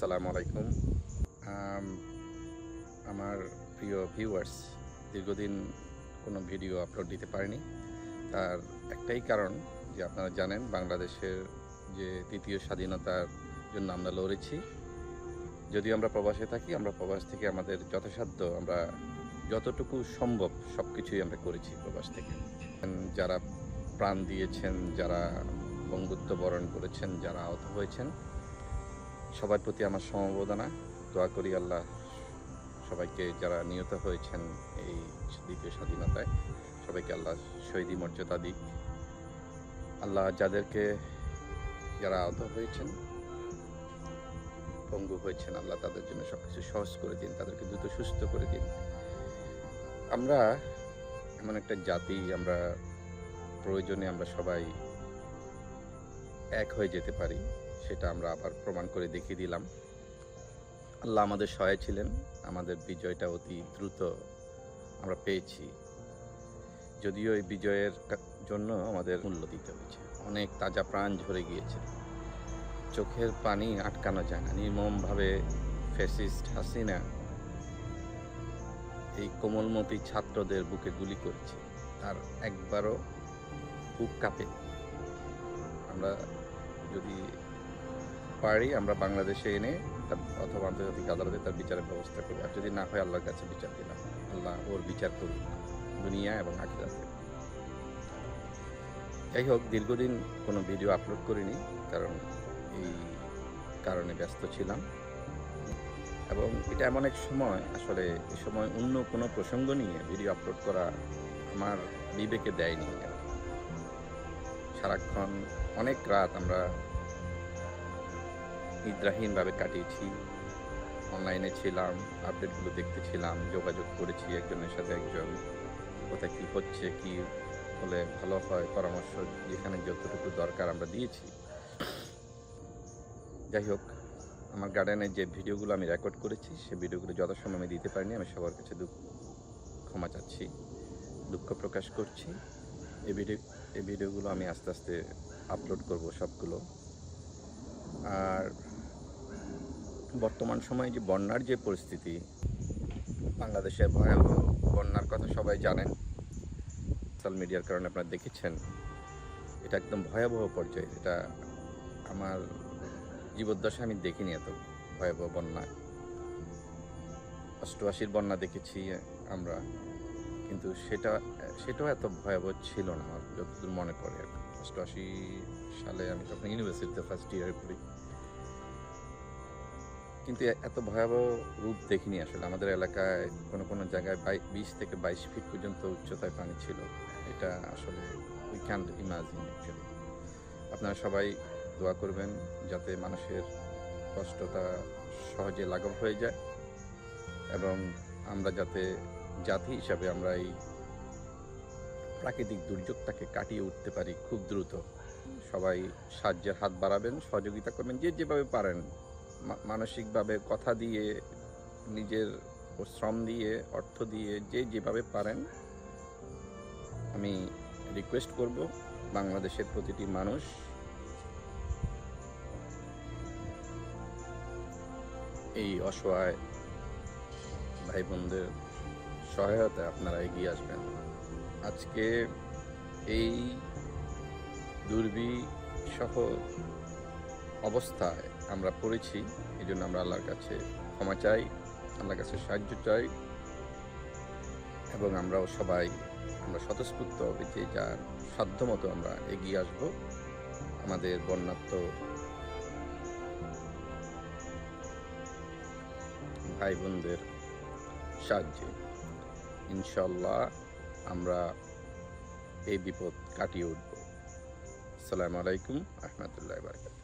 আসসালামু আলাইকুম। আমার প্রিয় ভিউয়ার্স দীর্ঘদিন কোনো ভিডিও আপলোড দিতে পারিনি। তার একটাই কারণ যে আপনারা জানেন, বাংলাদেশের যে তৃতীয় স্বাধীনতার জন্য আমরা লড়েছি। যদিও আমরা প্রবাসে থাকি, আমরা প্রবাস থেকে আমাদের যথাসাধ্য আমরা যতটুকু সম্ভব সব কিছুই আমরা করেছি প্রবাস থেকে। যারা প্রাণ দিয়েছেন, যারা বঙ্গুত্ব বরণ করেছেন, যারা আহত হয়েছেন সবার প্রতি আমার সমবেদনা। দোয়া করি আল্লাহ সবাইকে যারা নিহত হয়েছেন এই দ্বিতীয় স্বাধীনতায়, সবাইকে আল্লাহ শহীদি মর্যাদা দিক। আল্লাহ যাদেরকে যারা আহত হয়েছেন, পঙ্গু হয়েছেন, আল্লাহ তাদের জন্য সব কিছু সহজ করে দিন, তাদেরকে দ্রুত সুস্থ করে দিন। আমরা এমন একটা জাতি, আমরা প্রয়োজনে আমরা সবাই এক হয়ে যেতে পারি। সেটা আমরা আবার প্রমাণ করে দেখিয়ে দিলাম। আল্লাহ আমাদের সহায় ছিলেন আমাদের বিজয়টা অতি দ্রুত আমরা পেয়েছি। যদিও এই বিজয়ের জন্য আমাদের মূল্য দিতে হয়েছে। অনেক তাজা প্রাণ ঝরে গিয়েছে। চোখের পানি আটকানো যায় না। নির্মমভাবে ফ্যাসিস্ট হাসিনা এই কোমলমতি ছাত্রদের বুকে গুলি করেছে। আর একবারও বুক কাঁপে। আমরা যদি পারি, আমরা বাংলাদেশে এনে তার অথবা আন্তর্জাতিক আদালতে তার বিচারের ব্যবস্থা করি। আর যদি না হয়, আল্লাহর কাছে বিচার দিলাম। আল্লাহ ওর বিচার করুক, দুনিয়া এবং আখিরাতে। যাই হোক, দীর্ঘদিন কোনো ভিডিও আপলোড করিনি, কারণ এই কারণে ব্যস্ত ছিলাম। এবং এটা এমন এক সময়, আসলে এ সময় অন্য কোনো প্রসঙ্গ নিয়ে ভিডিও আপলোড করা আমার বিবেকে দেয়নি। সারাক্ষণ অনেক রাত আমরা নিদ্রাহীনভাবে কাটিয়েছি। অনলাইনে ছিলাম আপডেটগুলো দেখতেছিলাম, যোগাযোগ করেছি একজনের সাথে একজন। কোথায় কী হচ্ছে, কি হলে ভালো হয়, পরামর্শ যেখানে যতটুকু দরকার আমরা দিয়েছি। যাই হোক, আমার গার্ডেনের যে ভিডিওগুলো আমি রেকর্ড করেছি সেই ভিডিওগুলো যথাসময় আমি দিতে পারিনি, আমি সবার কাছে দুঃখ, ক্ষমা চাচ্ছি, দুঃখ প্রকাশ করছি। এই ভিডিও এই ভিডিওগুলো আমি আস্তে আস্তে আপলোড করব সবগুলো আর বর্তমান সময়ে যে বন্যার যে পরিস্থিতি, বাংলাদেশে ভয়াবহ বন্যার কথা সবাই জানেন সোশ্যাল মিডিয়ার কারণে আপনারা দেখেছেন, এটা একদম ভয়াবহ পর্যায়ে, এটা আমার জীবদ্দশা আমি দেখিনি এত ভয়াবহ বন্যা অষ্টআশির বন্যা দেখেছি আমরা, কিন্তু সেটা, সেটাও এত ভয়াবহ ছিল না আমার, যতদূর মনে পড়ে আর। অষ্টআশি সালে আমি তখন ইউনিভার্সিটিতে ফার্স্ট ইয়ারে পড়ি কিন্তু এত ভয়াবহ রূপ দেখিনি আসলে। আমাদের এলাকায় কোনো কোনো জায়গায় বিশ থেকে বাইশ ফিট পর্যন্ত উচ্চতায় পানি ছিল। এটা আসলে উই ক্যান ইমাজিন অ্যাকচুয়ালি আপনারা সবাই দোয়া করবেন যাতে মানুষের কষ্টটা সহজে লাঘব হয়ে যায় এবং আমরা যাতে জাতি হিসাবে আমরা এই প্রাকৃতিক দুর্যোগটাকে কাটিয়ে উঠতে পারি খুব দ্রুত। সবাই সাহায্যের হাত বাড়াবেন, সহযোগিতা করবেন, যে যেভাবে পারেন। মানসিকভাবে কথা দিয়ে, নিজের শ্রম দিয়ে, অর্থ দিয়ে, যে যেভাবে পারেন, আমি রিকোয়েস্ট করব বাংলাদেশের প্রতিটি মানুষ। এই অসহায় ভাই বোনদের সহায়তায় আপনারা এগিয়ে আসবেন। আজকে এই দুর্বিসহ অবস্থায় আমরা পড়েছি এই জন্য আমরা আল্লাহর কাছে ক্ষমা চাই, আল্লাহর কাছে সাহায্য চাই এবং আমরাও সবাই, আমরা স্বতঃস্ফূর্ত হবে যে যার সাধ্যমতো আমরা এগিয়ে আসব, আমাদের বন্যাত্ম ভাই বোনদের সাহায্যে। ইনশাল্লাহ আমরা এই বিপদ কাটিয়ে উঠব। আসসালামু আলাইকুম রহমতুল্লাহ বারকাত